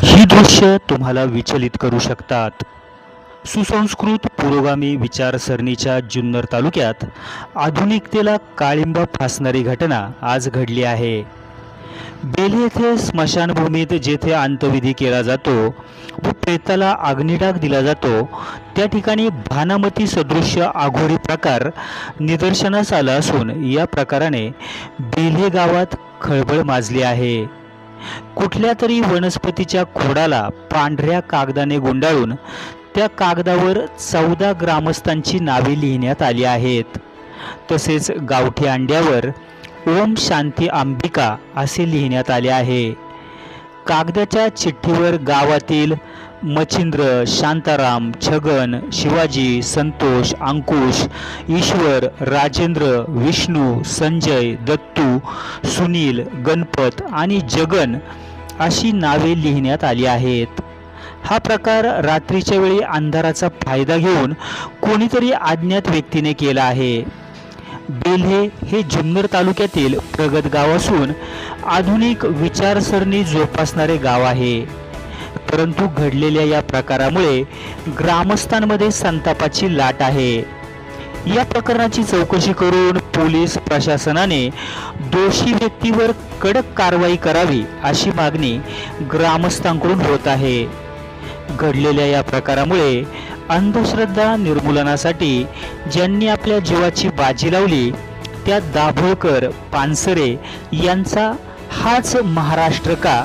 ही दृश्य तुम्हाला विचलित करू शकतात. सुसंस्कृत पुरोगामी विचारसरणीच्या जुन्नर तालुक्यात आधुनिकतेला काळिंबा फासणारी घटना आज घडली आहे. बेल येथे स्मशानभूमीत जेथे अंत्यविधी केला जातो व प्रेताला अग्निडाग दिला जातो त्या ठिकाणी भानामती सदृश्य आघोडी प्रकार निदर्शनास आला असून या प्रकाराने बेल्हे गावात खळबळ माजली आहे. कुठल्या तरी वनस्पतीच्या खोडाला पांढऱ्या कागदाने गुंडाळून त्या कागदावर चौदा ग्रामस्थांची नावे लिहिण्यात आली आहेत. तसेच गावठी अंड्यावर ओम शांती अंबिका असे लिहिण्यात आले आहे. कागदाच्या चिठ्ठीवर गावातील मच्छिंद्र शांताराम छगन शिवाजी संतोष अंकुश ईश्वर राजेंद्र विष्णू संजय दत्तू सुनील गणपत आणि जगन अशी नावे लिहिण्यात आली आहेत. हा प्रकार रात्रीच्या वेळी अंधाराचा फायदा घेऊन कोणीतरी अज्ञात व्यक्तीने केला आहे. बेल्हे हे जुन्नर तालुक्यातील प्रगत गाव असून आधुनिक विचारसरणी जोपासणारे गाव आहे. परंतु घडलेल्या या प्रकारामुळे ग्रामस्थांमध्ये संतापाची लाट आहे. या प्रकरणाची चौकशी करून पोलीस प्रशासनाने दोषी व्यक्तीवर कडक कारवाई करावी अशी मागणी ग्रामस्थांकडून होत आहे. घडलेल्या या प्रकारामुळे अंधश्रद्धा निर्मूलनासाठी ज्यांनी आपल्या जीवाची बाजी लावली त्या दाभोळकर पानसरे यांचा हाच महाराष्ट्र का